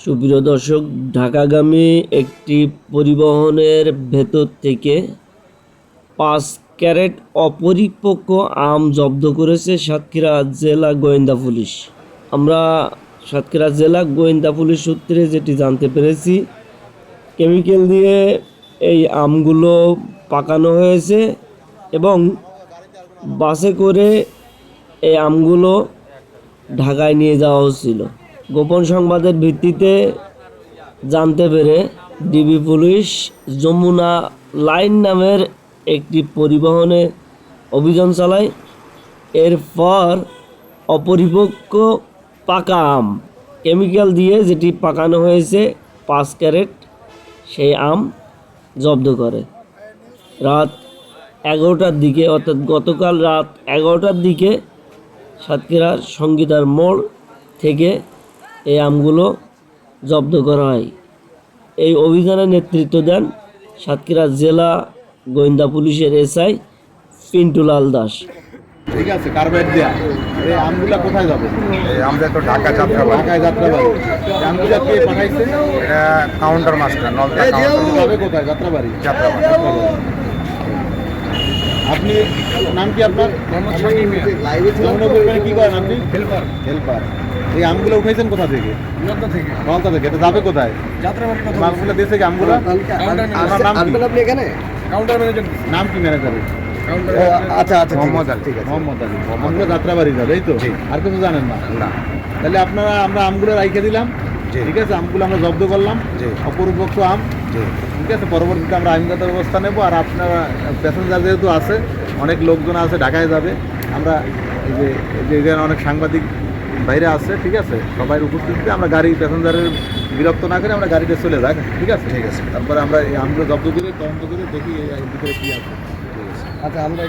সুপ্রিয় দর্শক, ঢাকাগামী একটি পরিবহনের ভেতর থেকে পাঁচ ক্যারেট অপরিপক্ক আম জব্দ করেছে সাতক্ষীরা জেলা গোয়েন্দা পুলিশ। আমরা সাতক্ষীরা জেলা গোয়েন্দা পুলিশ সূত্রে যেটি জানতে পেরেছি, কেমিক্যাল দিয়ে এই আমগুলো পাকানো হয়েছে এবং বাসে করে এই আমগুলো ঢাকায় নিয়ে যাওয়া হচ্ছিল। গোপন সংবাদের ভিত্তিতে জানতে পেরে ডিবি পুলিশ যমুনা লাইন নামের একটি পরিবহনে অভিযান চালায়। এরপর অপরিপক্ক পাকা আম, কেমিক্যাল দিয়ে যেটি পাকানো হয়েছে, পাঁচ ক্যারেট, সেই আম জব্দ করে। রাত এগারোটার দিকে, অর্থাৎ গতকাল রাত এগারোটার দিকে সাতক্ষীরার সঙ্গীতার মোড় থেকে এই আমগুলো জব্দ করা হয়। এই অভিযানে নেতৃত্ব দেন সাতক্ষীরা জেলা গোয়েন্দা পুলিশের এসআই পিন্টুলাল দাস। ঠিক আছে কার্বাইড দেয়া। এই আমগুলা কোথায় যাবে? এই আমরা তো ঢাকা যাত্রাবাড়ি। ঢাকায় যাত্রাবাড়ি। এই আমগুলা কে পাঠাইছে? কাউন্টার মাস্টার নলতা কাউন্টার যাবে কোথায়? যাত্রাবাড়ি। যাত্রাবাড়ি। আপনি নাম কি আপনার? কি করেন আপনি? হেল্পার। হেল্পার। এই আমগুলো উঠাইছেন কোথা থেকে? থেকে। নলতা থেকে। এটা যাবে কোথায়? মালগুলো দিয়েছে কি আমগুলো? আপনার নাম কি? আপনি এখানে? কাউন্টার ম্যানেজার নাম কি ম্যানেজারের আচ্ছা আচ্ছা ঠিক মোহাম্মদ আলী। ঠিক আছে। মোহাম্মদ আলী। আমগুলো যাত্রাবাড়ি যাবে এই তো? আর কিছু জানেন না? না। তাহলে আপনারা আমরা আমগুলো রাইখে দিলাম। ঠিক আছে? আমগুলো আমরা জব্দ করলাম। অপরিপক্ষ আম। ঠিক আছে পরবর্তীতে আমরা আইনগত ব্যবস্থা নেব। আর আপনারা প্যাসেঞ্জার যেহেতু আছে অনেক লোকজন আছে ঢাকায় যাবে। আমরা এই যে এই যে এখানে অনেক সাংবাদিক বাইরে আছে ঠিক আছে? সবাই উপস্থিতিতে আমরা গাড়ি প্যাসেঞ্জারের বিরক্ত না করে আমরা গাড়িতে চলে যাক ঠিক আছে? ঠিক আছে। তারপরে আমরা এই আমগুলো জব্দ করে তদন্ত করে দেখি এই ভিতরে কী আছে ঠিক আছে। আচ্ছা আমরা